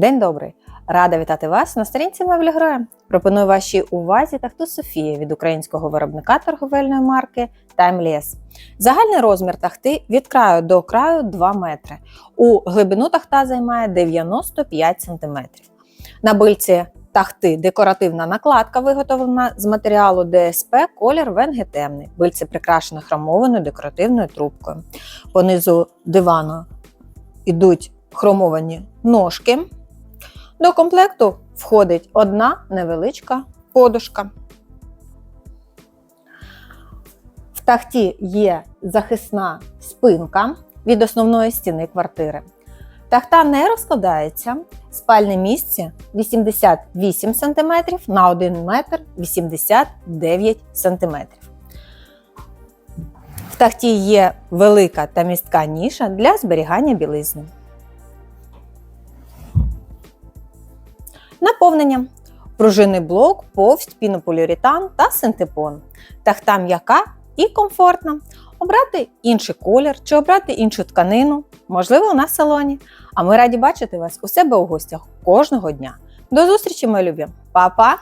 День добрий! Рада вітати вас на сторінці Меблі. Пропоную вашій увазі тахту Софія від українського виробника торговельної марки Timeless. Загальний розмір тахти від краю до краю 2 метри. У глибину тахта займає 95 см. На бильці тахти декоративна накладка, виготовлена з матеріалу ДСП, колір венги темний. Бильце прикрашено хромованою декоративною трубкою. Понизу дивану йдуть хромовані ножки. До комплекту входить одна невеличка подушка. В тахті є захисна спинка від основної стіни квартири. Тахта не розкладається. Спальне місце 88 см на 1 метр 89 см. В тахті є велика та містка ніша для зберігання білизни. Наповнення. Пружинний блок, повсть, пінополіуретан та синтепон. Тахта м'яка і комфортна. Обрати інший колір чи обрати іншу тканину, можливо, на салоні. А ми раді бачити вас у себе у гостях кожного дня. До зустрічі, мої любі! Па-па!